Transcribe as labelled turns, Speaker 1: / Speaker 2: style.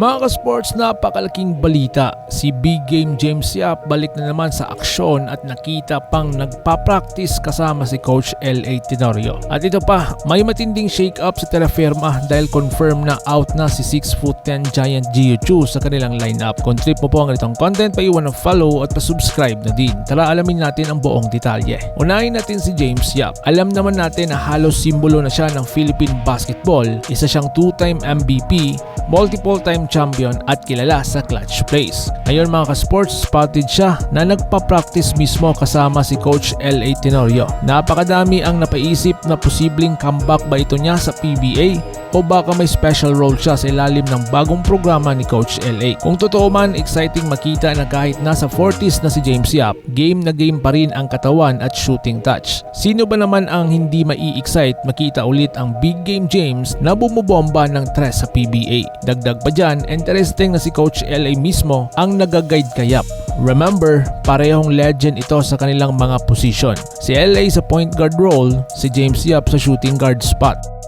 Speaker 1: Mga ka-sports, napakalaking balita. Si Big Game James Yap balik na naman sa aksyon at nakita pang nagpa-practice kasama si Coach L.A. Tenorio. At ito pa, may matinding shake-up sa Terraferma dahil confirm na out na si 6'10 Giant Gio Chu sa kanilang lineup. Kung trip mo po ang ganitong content, paiwan ng follow at pa-subscribe na din. Tara alamin natin ang buong detalye. Unahin natin si James Yap. Alam naman natin na halos simbolo na siya ng Philippine basketball. Isa siyang two-time MVP, multiple-time champion at kilala sa clutch plays. Ngayon mga ka-sports, spotted siya na nagpa-practice mismo kasama si Coach L.A. Tenorio. Napakadami ang napaisip na posibleng comeback ba ito niya sa PBA o baka may special role siya sa ilalim ng bagong programa ni Coach LA. Kung totoo man, exciting makita na kahit nasa 40s na si James Yap, game na game pa rin ang katawan at shooting touch. Sino ba naman ang hindi mai-excite makita ulit ang big game James na bumubomba ng tres sa PBA? Dagdag pa dyan, interesting na si Coach LA mismo ang nagaguide kay Yap. Remember, parehong legend ito sa kanilang mga position. Si LA sa point guard role, si James Yap sa shooting guard spot.